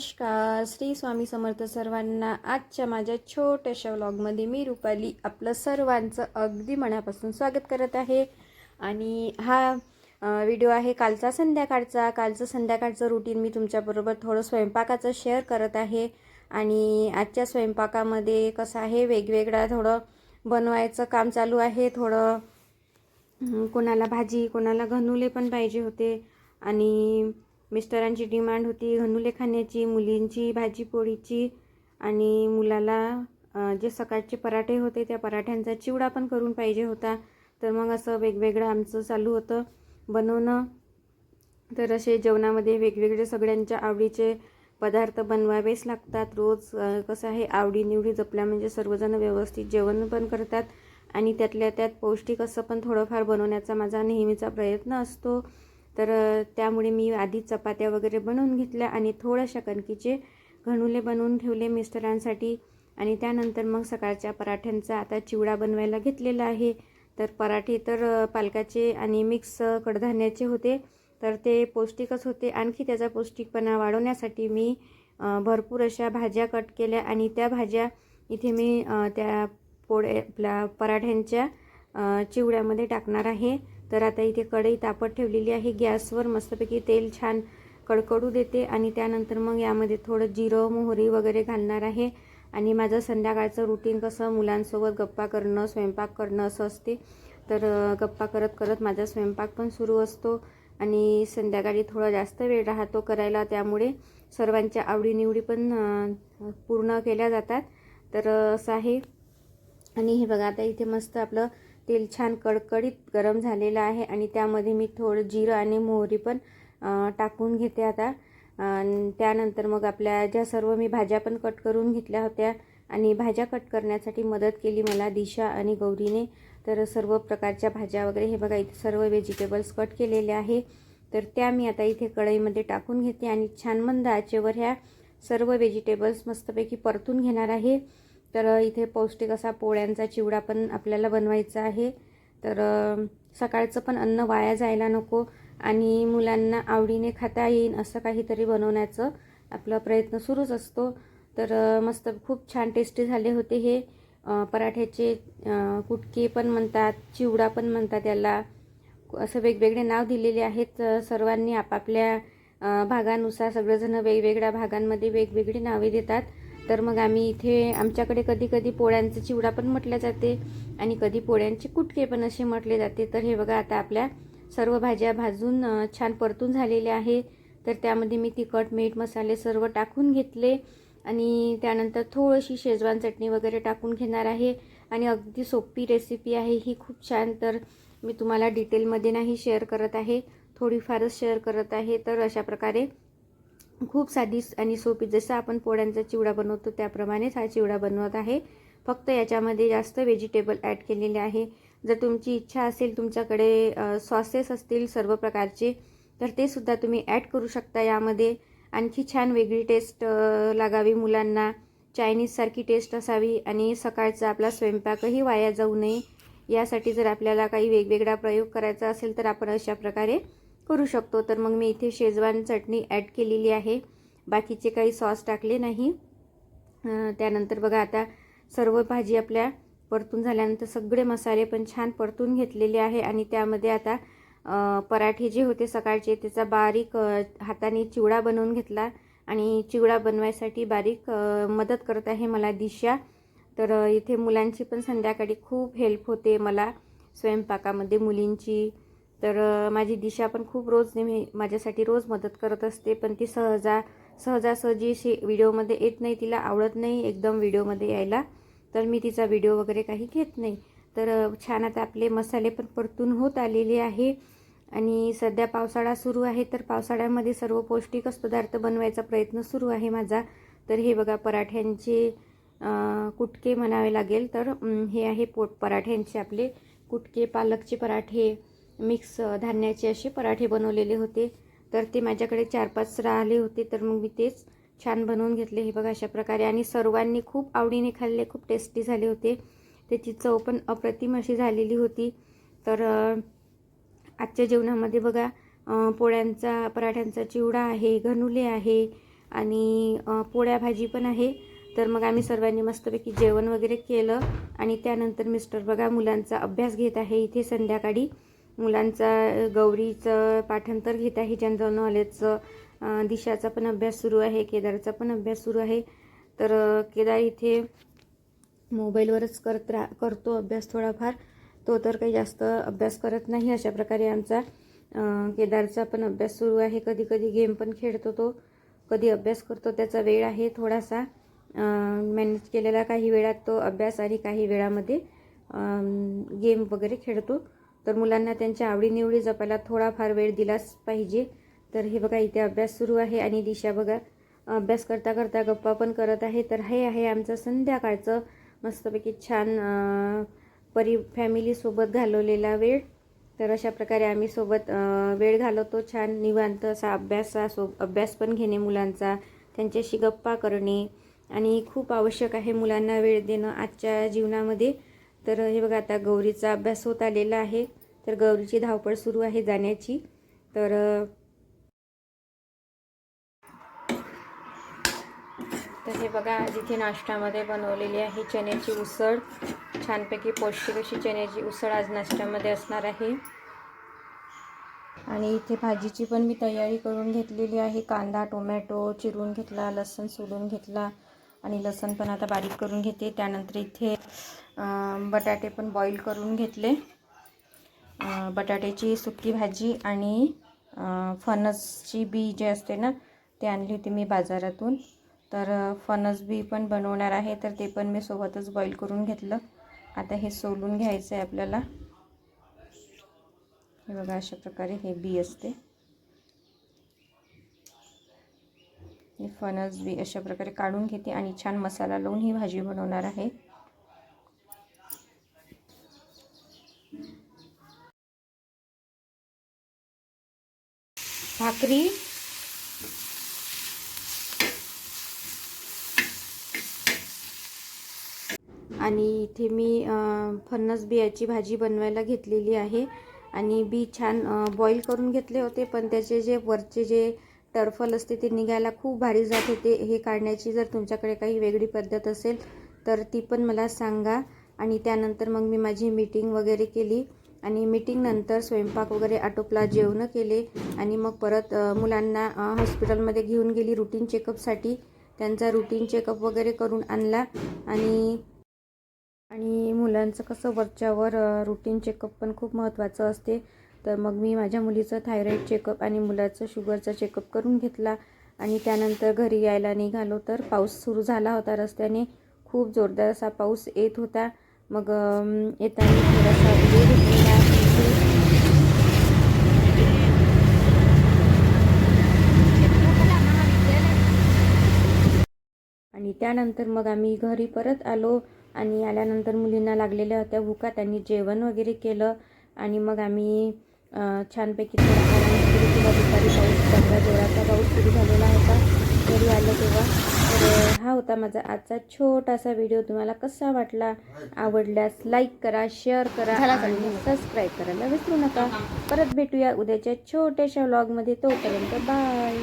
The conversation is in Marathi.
नमस्कार. श्री स्वामी समर्थ सर्वांना आजच्या माझ्या छोट्याशा व्लॉगमध्ये मी रुपाली आपलं सर्वांचं अगदी मनापासून स्वागत करत आहे. आणि हा व्हिडिओ आहे कालचा संध्याकाळचा. कालचं संध्याकाळचं रुटीन मी तुमच्याबरोबर थोडं स्वयंपाकाचं शेअर करत आहे. आणि आजच्या स्वयंपाकामध्ये कसं आहे वेगवेगळा थोडं बनवायचं काम चालू आहे. थोडं कोणाला भाजी कोणाला घनुले पण पाहिजे होते. आणि मिस्टरांची डिमांड होती घनुले खाण्याची मुलींची भाजी पोळीची आणि मुलाला जे सकाळचे पराठे होते त्या पराठ्यांचा चिवडा पण करून पाहिजे होता. तर मग असं वेगवेगळं आमचं चालू होतं. बनवणं तर असे जेवणामध्ये वेगवेगळे सगळ्यांच्या आवडीचे पदार्थ बनवावेच लागतात. रोज कसं आहे आवडीनिवडी जपल्या म्हणजे सर्वजण व्यवस्थित जेवण पण करतात आणि त्यातल्या त्यात पौष्टिक असं पण थोडंफार बनवण्याचा माझा नेहमीचा प्रयत्न असतो. तर त्यामुळे मी आधी चपात्या वगैरे बनवून घेतल्या आणि थोड्याशा कणकीचे घणुले बनवून ठेवले मिस्टरांसाठी. आणि त्यानंतर मग सकाळच्या पराठ्यांचा आता चिवडा बनवायला घेतलेला आहे. तर पराठे तर पालकाचे आणि मिक्स कडधान्याचे होते. तर ते पौष्टिकच होते. आणखी त्याचा पौष्टिकपणा वाढवण्यासाठी मी भरपूर अशा भाज्या कट केल्या आणि त्या भाज्या इथे मी त्या पोळे आपल्या पराठ्यांच्या चिवड्यामध्ये टाकणार आहे. तर आता इथे कढई तापत ठेवलेली आहे. गॅसवर मस्तपैकी तेल छान कडकडू देते आणि त्यानंतर मग यामध्ये थोडं जिरं मोहरी वगैरे घालणार आहे. आणि माझं संध्याकाळचं रुटीन कसं मुलांसोबत गप्पा करणं स्वयंपाक करणं असं असते. तर गप्पा करत करत माझा स्वयंपाक पण सुरू असतो. आणि संध्याकाळी थोडा जास्त वेळ राहतो करायला त्यामुळे सर्वांच्या आवडीनिवडी पण पूर्ण केल्या जातात. तर असं आहे. आणि हे बघा आता इथे मस्त आपलं तेल छान कडकडीत गरम झालेलं आहे आणि त्यामध्ये मी थोडं जिरं आणि मोहरी पण टाकून घेते आता. त्यानंतर मग आपल्या ज्या सर्व मी भाज्या पण कट करून घेतल्या होत्या आणि भाज्या कट करण्यासाठी मदत केली मला दिशा आणि गौरीने तर सर्व प्रकारच्या भाज्या वगैरे हे बघा इथे सर्व व्हेजिटेबल्स कट केलेले आहे. तर त्या मी आता इथे कढईमध्ये टाकून घेते आणि छान मंद आचेवर ह्या सर्व व्हेजिटेबल्स मस्तपैकी परतून घेणार आहे. तर इथे पौष्टिक असा पोळ्यांचा चिवडा पण आपल्याला बनवायचा आहे. तर सकाळचं पण अन्न वाया जायला नको आणि मुलांना आवडीने खाता येईन असं काहीतरी बनवण्याचं आपला प्रयत्न सुरूच असतो. तर मस्त खूप छान टेस्टी झाले होते हे. पराठ्याचे कुटके पण म्हणतात चिवडा पण म्हणतात याला. असं वेगवेगळे नाव दिलेले आहेत सर्वांनी आपापल्या भागानुसार सगळेजण वेगवेगळ्या भागांमध्ये वेगवेगळी नावे देतात. तर मग आम्ही इथे आमच्याकडे कधी कधी पोळ्यांचं चिवडा पण म्हटल्या जाते आणि कधी पोळ्यांचे कुटके पण असे म्हटले जाते. तर हे बघा आता आपल्या सर्व भाज्या भाजून छान परतून झालेल्या आहे. तर त्यामध्ये मी तिखट मीठ मसाले सर्व टाकून घेतले आणि त्यानंतर थोडीशी शेजवान चटणी वगैरे टाकून घेणार आहे. आणि अगदी सोपी रेसिपी आहे ही खूप छान. तर मी तुम्हाला डिटेलमध्ये नाही शेअर करत आहे थोडीफारच शेअर करत आहे. तर अशा प्रकारे खूप साधी आणि सोपी जसं आपण पोळ्यांचा चिवडा बनवतो त्याप्रमाणेच हा चिवडा बनवत आहे. फक्त याच्यामध्ये जास्त व्हेजिटेबल ॲड केलेले आहे. जर तुमची इच्छा असेल तुमच्याकडे सॉसेस असतील सर्व प्रकारचे तर ते सुद्धा तुम्ही ॲड करू शकता यामध्ये. आणखी छान वेगळी टेस्ट लागावी मुलांना. चायनीजसारखी टेस्ट असावी आणि सकाळचा आपला स्वयंपाकही वाया जाऊ नये. यासाठी जर आपल्याला काही वेगवेगळा प्रयोग करायचा असेल तर आपण अशा प्रकारे करू शकतो. तर मग मी इथे शेजवान चटणी ॲड केलेली आहे. बाकीचे काही सॉस टाकले नाही. त्यानंतर बघा आता सर्व भाजी आपल्या परतून झाल्यानंतर सगळे मसाले पण छान परतून घेतलेले आहे. आणि त्यामध्ये आता पराठे जे होते सकाळचे त्याचा बारीक हाताने चिवडा बनवून घेतला. आणि चिवडा बनवायसाठी बारीक मदत करत आहे मला दिशा. तर इथे मुलांची पण संध्याकाळी खूप हेल्प होते मला. स्वयंपाकामध्ये मुलींची तर माझी दिशा पण खूप रोज नेहमी माझ्यासाठी रोज मदत करत असते पण ती सहजा सहजासहजी अशी व्हिडिओमध्ये येत नाही तिला आवडत नाही एकदम व्हिडिओमध्ये यायला. तर मी तिचा व्हिडिओ वगैरे काही घेत नाही. तर छान आता आपले मसाले पण परतून होत आलेले आहे. आणि सध्या पावसाळा सुरू आहे तर पावसाळ्यामध्ये सर्व पौष्टिकच पदार्थ बनवायचा प्रयत्न सुरू आहे माझा. तर हे बघा पराठ्यांचे कुटके म्हणावे लागेल तर हे आहे पोट पराठ्यांचे आपले कुटके पालकचे पराठे मिक्स धान्याचे असे पराठे बनवलेले होते. तर ते माझ्याकडे चार पाच राहिले होते. तर मग मी तेच छान बनवून घेतले. हे बघा अशा प्रकारे. आणि सर्वांनी खूप आवडीने खाल्ले. खूप टेस्टी झाले होते. त्याची चव पण अप्रतिम अशी झालेली होती. तर आजच्या जेवणामध्ये बघा पोळ्यांचा पराठ्यांचा चिवडा आहे घनुले आहे आणि पोळ्या भाजी पण आहे. तर मग आम्ही सर्वांनी मस्तपैकी जेवण वगैरे केलं. आणि त्यानंतर मिस्टर बघा मुलांचा अभ्यास घेत आहे. इथे संध्याकाळी मुलांचा गौरीचं पाठांतर घेत आहे जनरल नॉलेजचं. दिशाचा पण अभ्यास सुरू आहे केदारचा पण अभ्यास सुरू आहे. तर केदार इथे मोबाईलवरच करत रा करतो अभ्यास थोडाफार. तो तर काही जास्त अभ्यास करत नाही अशा प्रकारे आमचा. केदारचा पण अभ्यास सुरू आहे. कधी कधी गेम पण खेळतो तो. कधी अभ्यास करतो त्याचा वेळ आहे थोडासा. मॅनेज केलेला काही वेळात तो अभ्यास आणि काही वेळामध्ये गेम वगैरे खेळतो. तर मुलांना त्यांच्या आवडीनिवडी जपायला थोडाफार वेळ दिलाच पाहिजे. तर हे बघा इथे अभ्यास सुरू आहे आणि दिशा बघा अभ्यास करता करता गप्पा पण करत आहे. तर हे आहे आमचं संध्याकाळचं मस्तपैकी छान परि परी फॅमिलीसोबत घालवलेला वेळ. तर अशा प्रकारे आम्ही सोबत वेळ घालवतो छान. निवांत असा अभ्यासासो अभ्यास पण घेणे मुलांचा त्यांच्याशी गप्पा करणे. आणि खूप आवश्यक आहे मुलांना वेळ देणं आजच्या जीवनामध्ये. तर हे बघा आता गौरीचा अभ्यास होत आलेला आहे. तर गौरीची धावपळ सुरू आहे जाण्याची. तर तर हे बघा आज इथे नाश्त्यामध्ये बनवलेली आहे चण्याची उसळ. छानपैकी पौष्टिक अशी चण्याची उसळ आज नाश्त्यामध्ये असणार आहे. आणि इथे भाजीची पण मी तयारी करून घेतलेली आहे. कांदा टोमॅटो चिरून घेतला लसूण सोलून घेतला आणि लसूण पण आता बारीक करून घेते. त्यानंतर इथे बटाटे पण बॉईल करून घेतले. बटाट्याची सुकी भाजी आणि फणसची बी जे असते ना ते आणली होती मी बाजारातून. तर फणस बी पण बनवणार आहे तर ते पण मी सोबतच बॉईल करून घेतलं. आता हे सोलून घ्यायचं आहे आपल्याला. हे बघा अशा प्रकारे हे बी असते. हे फणस बी अशा प्रकारे काढून घेते आणि छान मसाला लावून ही भाजी बनवणार आहे. आणि इथे मी फणस बियाची भाजी बनवायला घेतलेली आहे. आणि बी छान बॉईल करून घेतले होते पण त्याचे जे वरचे जे टर्फल असते ते निघायला खूप भारी जात होते. हे काढण्याची जर तुमच्याकडे काही वेगळी पद्धत असेल तर ती पण मला सांगा. आणि त्यानंतर मग मी माझी मीटिंग वगैरे केली. आणि मीटिंगनंतर स्वयंपाक वगैरे आटोपला जेवणं केले. आणि मग परत मुलांना हॉस्पिटलमध्ये घेऊन गेली रुटीन चेकअपसाठी त्यांचा रुटीन चेकअप वगैरे करून आणला. आणि आणि मुलांचं कसं वरच्यावर रुटीन चेकअप पण खूप महत्त्वाचं असते. तर मग मी माझ्या मुलीचं थायरॉईड चेकअप आणि मुलाचं शुगरचा चेकअप करून घेतला. आणि त्यानंतर घरी यायला निघालो तर पाऊस सुरू झाला होता रस्त्याने. खूप जोरदार असा पाऊस येत होता. मग येताना थोडासा वेळ आणि त्यानंतर मग आम्ही घरी परत आलो. आणि आल्यानंतर मुलींना लागलेल्या होत्या भुका. त्यांनी जेवण वगैरे केलं आणि मग आम्ही छानपैकी थोडा आराम सुरू केला. दुपारी पाऊस चांगला जोराचा पाऊस सुरू झालेला होता. घरी आलं तेव्हा. तर हा होता माझा आजचा छोटासा व्हिडिओ. तुम्हाला कसा वाटला आवडल्यास लाईक करा शेअर करा आणि सबस्क्राईब करायला विसरू नका. परत भेटूया उद्याच्या छोट्याशा व्लॉगमध्ये. तोपर्यंत बाय.